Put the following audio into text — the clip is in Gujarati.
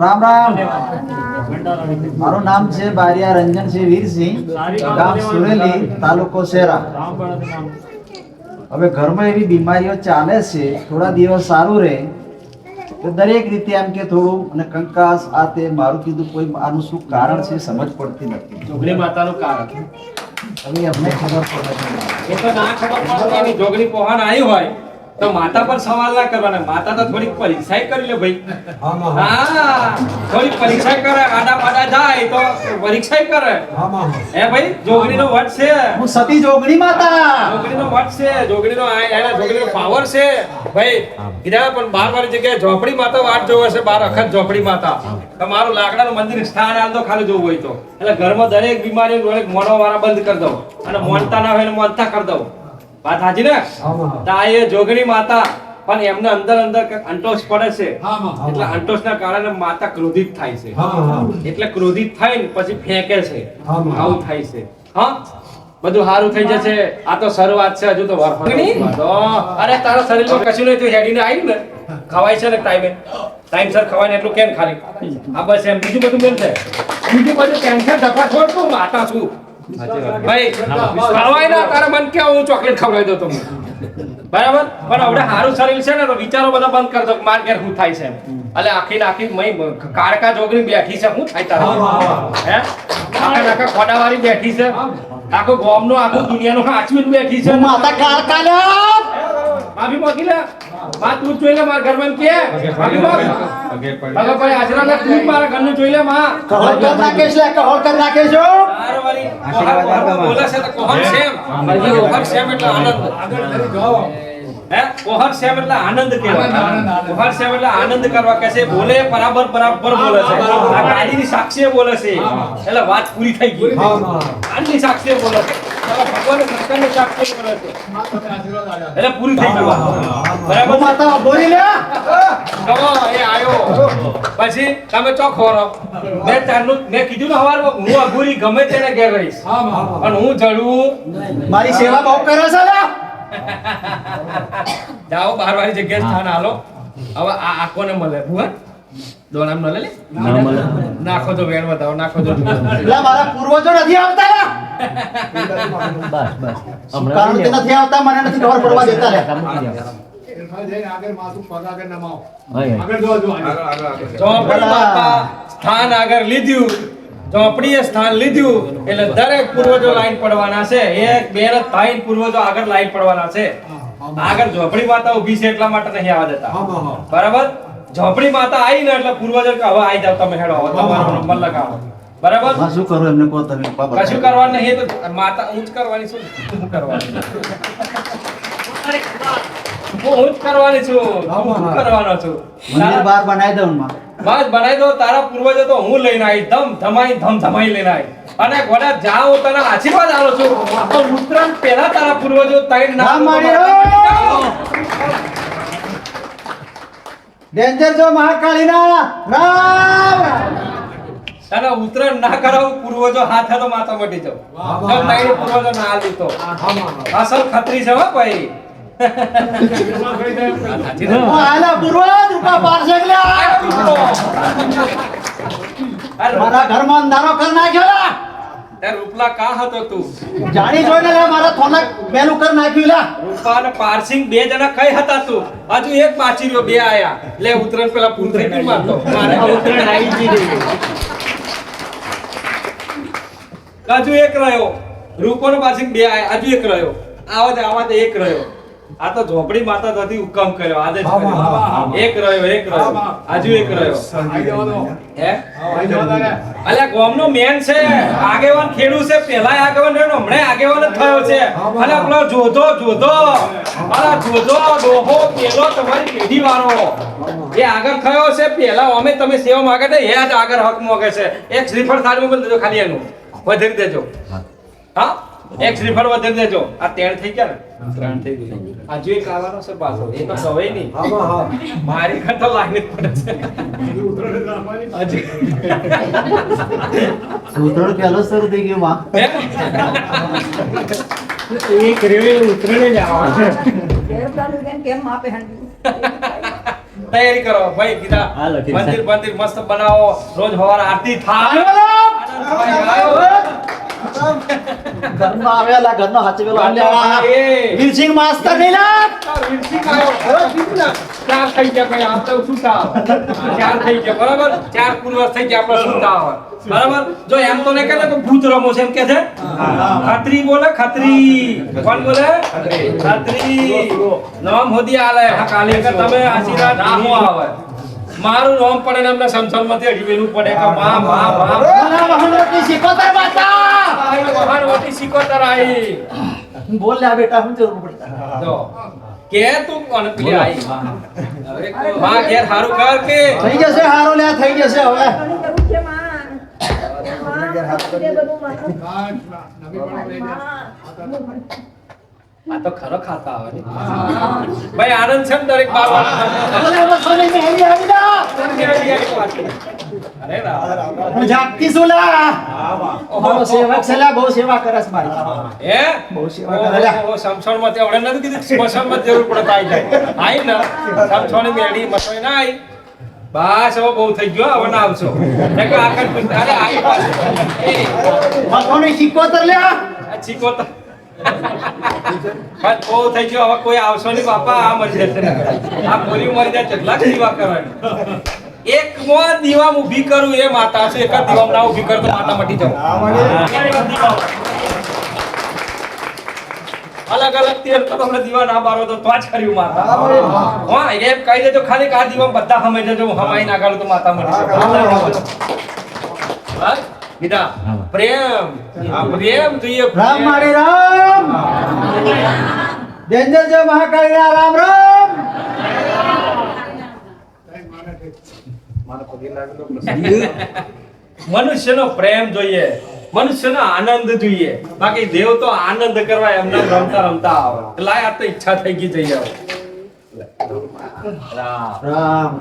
રામ રામ. મારું નામ છે બારિયા રંજનસિંહ વીરસિંહ. ગામ સુરેલી તાલુકો શેરા. હવે ઘરમાં એવી બીમારીઓ ચાલે છે થોડા દિવસ સારું રહે તો દરેક રીતે એમ કે થોડું અને કંકાસ આ તે મારું કીધું કોઈ આનું શું કારણ છે સમજ પડતી નથી. જોગણી માતાનું કારણ. હવે અમને ખબર પડે એ તો ના ખબર પડે જોગણી પોહાણ આવી હોય. તો માતા પર સવાલ ના કરવાના. માતા તો થોડીક પરીક્ષા કરી લે ભાઈ. હા થોડીક પરીક્ષા કરે આડા પાડા જાય તો પરીક્ષા કરે. હે ભાઈ જોગણીનો વટ છે. હું સતી જોગણી માતા. જોગણીનો વટ છે જોગણીનો એના જોગણીનો પાવર છે. ભાઈ કીધા પણ બાર બાર જગ્યાએ ઝોપડી માતા વાટ જોવે છે બાર અખત ઝોપડી માતા. તમારું લાકડાનું મંદિર સ્થાન હાલ તો ખાલી જોવું હોય તો. એટલે ઘરમાં દરેક બીમારી દરેક મોણો વાળા બંધ કરી દો અને મોનતા ના હોય મોનતા કરી દો વાત હાજી ને? તો જોગણી માતા પણ એમને અંદર અંદર અંટોષ પડે છે. એટલે અંટોષના કારણે માતા ક્રોધિત થાય છે. એટલે ક્રોધિત થાય ને પછી ફેંકે છે. આવું થાય છે. હા? બધું સારું થઈ જશે. આ તો શરૂઆત છે હજુ તો તો અરે તારા શરીરમાં કશું નહીં તું હેડીને આવી ને. ખવાય છે ને ટાઈમે ટાઈમ સર ખવાય ને એટલું કેમ ખાલી? આ બસ એમ. બીજું બધું કેમ છે? બીજું બધું ટેન્શન ધપા છોડ તું માતા છું. ભાઈ ખવાય ના તારા મન કે હું ચોકલેટ ખવડાવી દઉં તમને. બરાબર? પણ હવે સારું શરીર છે ને તો વિચારો બધા બંધ કરી દો કે માર ઘેર શું થાય છે એટલે આખી નાખી આખી મય કાળકા જોગરી બેઠી છે શું થાય તારે હે આખા નાખા ખોડાવાળી બેઠી છે. આખું ગામનો આખું દુનિયાનું આચવીને બેઠી છે. માતા કાળકાલ્યા માફી મોકી લે. માં તું જોઈ લે મારા ઘરમાં કે. ભાઈ આજરા લે તું જ મારા ઘરનું જોઈ લે માં. કહોળ કર નાખેશ લે કહોળ કર નાખેશ કોહર બોલે છે તો કોહર સેમ. કોહર સેમ એટલે આનંદ. હે? કોહર સેમ એટલે આનંદ કહેવાય. કોહર સેમ એટલે આનંદ કરવા કે છે બોલે બરાબર બરાબર બોલે છે. આ ગાડીની સાક્ષીએ બોલે છે. એટલે વાત પૂરી થઈ ગઈ. ગાડીની સાક્ષીએ બોલે છે. એટલે પૂરી થઈ બરાબર માતા બોલી લે. એ આયો. પછી તમે ચો ખોરો. મેં તારનું મેં કીધું ને હવારમાં હું અઘુરી ગમે તેને ઘેર રહીશ. અને હું જડું. મારી સેવા બહુ કરે છે લે. જાઓ બાર વાળી જગ્યાએ સ્થાન હાલો હવે આ આ કોને મળે ભુવન દોણામ મળે. લે નાખો તો વેણ બતાવો નાખો તો મારા પૂર્વજો નથી આવતા લે. કારણ કે નથી આવતા મને નથી ખબર પડવા દેતા લે. સ્થાન આગળ લીધ્યું ચોપડીએ સ્થાન લીધ્યું એટલે દરેક પૂર્વજો લાઈન પડવાના છે. એક બે ને ત્રણ પૂર્વજો આગળ લાઈન પડવાના છે. આગળ ઝોપડી માતા ઊભી છે એટલા માટે નહીં આવવા દેતા. બરાબર? ઝોપડી માતા આવી ને એટલે પૂર્વજો કે હવે આવી જાવ તમે હેડો હવે તમારો નંબર લગાવો બરાબર? શું કરો એમને કહો તમે. કશું કરવાનું નહીં તો માતા ઊંચ કરવાની શું હું કરવાની? હું ઊંચ કરવાની છું હું કરવાનો છું. મંદિર બહાર બનાવી દઉં માં. બસ બનાવી દો તારા પૂર્વજો તો હું લઈને આવી ધમ ધમાઈ ધમ ધમાઈ લઈને આવી અને ગોડા જાઓ તને આશીર્વાદ આલું છું. તો ઉત્તરાયણ પહેલા તારા પૂર્વજો ના હો! ડેન્જર જો મહાકાળીના રામ તારા ઉતરણ ના કરાવું પૂર્વજો હાથે તો માથા મટી જાવ જો નહીં પૂર્વજો ના આલી તો અસલ ખત્રી છે હો ભાઈ હું. મારા ઘરમાં અંધારો કરી નાખ્યો લે તે રૂપલા કા હતો તું? જાણી જોઈને લે મારા થોનક મેલું કર નાખ્યું લે. રૂપા અને પારસિંગ બે જણા કઈ હતા તું? હજુ એક બાચી રહ્યો બે આયા. લે ઉતરણ પેલા પૂંઠે થઈ મારતો મારે ઉતરણ આવી ગઈ હજુ એક રહ્યો. રૂપો ને પારસિંગ બે આયા. હજુ એક રહ્યો. આવા દે આવા દે એક રહ્યો. આ તો ઝોપડી માતા થતી હુકમ કર્યો. આદેશ કર્યો. એક રહ્યો એક રહ્યો. આજુ એક રહ્યો. હે? અલ્યા ગામનો મેન છે. આગેવાન ખેડૂ છે. પેલા આગેવાન રહ્યો ને હમણાં આગેવાન જ થયો છે. અલ્યા પેલો જોધો જોધો. અલા જોધો ડોહો પેલો તમારી પેઢી વાળો એ આગળ થયો છે. પેલા અમે તમે સેવા માંગે છે. એ જ આગળ હક માંગે છે. એક શ્રીફળ થાળીમાં પણ દેજો ખાલી એનું. વધારી દેજો. હા? એક શ્રીફળ વધારી દેજો. આ તેણ થઈ ગયા ને? ત્રણ થઈ ગયું. હજુ એક આવવાનો છે પાછો એ તો સવાય નહીં. મારી કરતા લાગણી પડે છે. ઉતરણ પહેલો શરૂ થઈ ગયો માં. કેમ માપે તૈયારી કરો. ભાઈ કીધા હા, મંદિર મંદિર મસ્ત બનાવો. રોજ સવારે આરતી થાય. ઘરમાં આવેલા ઘરનો હાચવેલો વીરસિંહ માસ્તર નહીં લા. વીરસિંહ આવ્યો. ચાર થઈ ગયા ભાઈ આપણે શું ચાર થઈ ગયા બરાબર? ચાર પૂર્વસ થઈ ગયા આપણે શું બરાબર? જો એમ તો ને કે ભૂત રમો છે એમ કે છે. ખત્રી બોલે ખત્રી. કોણ બોલે? ખત્રી. નામ હોદી આલે. હા કાલે કે તમે આશીર્વાદ નામો આવે. મારું નામ પડે ને એમને સમસમમાંથી અડીવેલું પડે. કે મા મા મા મારા મહાનવતી શીખોતર આઈ મહાનવતી સિકોતર આઈ બોલ લે બેટા હું જરૂર પડતા જો કે તું કોણ પેલી આઈ માં ઘેર હારું કર કે થઈ જશે હારો લે થઈ જશે હવે બધે. આ તો ખરો ખાતા આવે ને. ભાઈ આનંદ છે ને દરેક અરે હું જાગતી છું લા? સેવક છે લા બહુ સેવા કરસ મારી. હે બહુ સેવા કરે. લ્યા. ઓહો, સમસણમાં તે હમણાં નથી કીધું. જરૂર પડે આઈ જાય. આઈ ને. સમસણની મેળી મસોઈ ના આઈ. બસ હવે બહુ થઈ ગયો. હવે ના આવશો પિંડ- અરે આઈ પાછું. લે આ ચીકો તો બસ બહુ થઈ ગયો. હવે કોઈ આવશો નહીં. બાપા આ મરી જશે આ પોરી મરી જાય કેટલા દીવા કરવાની. એક મો દીવા ઊભી કરું એ માતા છે. એક દીવા ના ઊભી કરતો માતા મટી જાવ અલગ અલગ તેલ તો તમને દીવા ના બારો તો તો જ કર્યું માતા. હા એમ કહી દેજો ખાલી આ દીવા બધા હમાઈ જજો હમાઈ ના કાઢું તો માતા મરી જાય પ્રેમ આ પ્રેમ જોઈએ રામ. મારી રામ ડેન્જર જો મહાકાળી રામ રામ મનુષ્યનો પ્રેમ જોઈએ. મનુષ્યનો આનંદ જોઈએ. બાકી દેવ તો આનંદ કરવા એમના રમતા રમતા આવે. એટલે આ તો ઈચ્છા થઈ ગઈ જઈ આવો રામ રામ